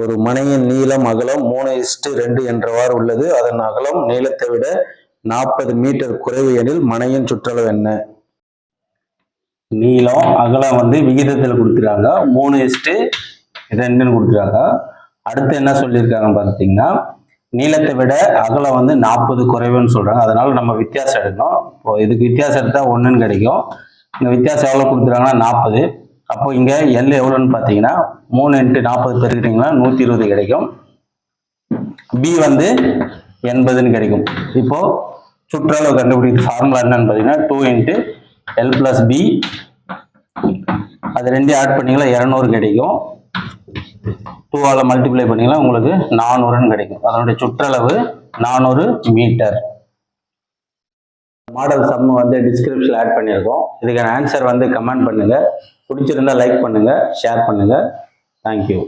ஒரு மனையின் நீளம் அகலம் மூணு இஸ்டு ரெண்டு என்றவாறு உள்ளது. அதன் அகலம் நீளத்தை விட நாற்பது மீட்டர் குறைவு எனில் மனையின் சுற்றளவு என்ன? நீளம் அகலம் வந்து விகிதத்தில் கொடுத்துருக்காங்க. மூணு இஸ்டு ரெண்டுன்னு கொடுத்துருக்காங்க. அடுத்து என்ன சொல்லியிருக்காங்க பார்த்தீங்கன்னா நீளத்தை விட அகலம் வந்து நாற்பது குறைவுன்னு சொல்கிறாங்க அதனால் நம்ம வித்தியாசம் எடுக்கணும். இப்போ இதுக்கு வித்தியாசம் எடுத்தால் ஒன்றுன்னு கிடைக்கும். இந்த வித்தியாசம் எவ்வளோ கொடுத்துருக்காங்கன்னா நாற்பது. அப்போ இங்கே எல் எவ்வளோன்னு பார்த்தீங்கன்னா மூணு இன்ட்டு நாற்பது பெருக்கிறீங்கன்னா நூற்றி இருபது கிடைக்கும். பி வந்து எண்பதுன்னு கிடைக்கும். இப்போ சுற்றளவு கண்டுபிடிக்க ஃபார்முலா என்னன்னு பார்த்தீங்கன்னா two into L plus B அது ரெண்டையும் ஆட் பண்ணீங்களா இரநூறு கிடைக்கும். டூவால் மல்டிப்ளை பண்ணீங்கன்னா உங்களுக்கு நானூறுன்னு கிடைக்கும். அதனுடைய சுற்றளவு நானூறு மீட்டர் மாடல் சம் வந்து டிஸ்கிரிப்ஷனில் ஆட் பண்ணியிருக்கோம். இதுக்கான ஆன்சர் வந்து கமெண்ட் பண்ணுங்கள் பிடிச்சிருந்தா லைக் பண்ணுங்கள் ஷேர் பண்ணுங்கள் தேங்க்யூ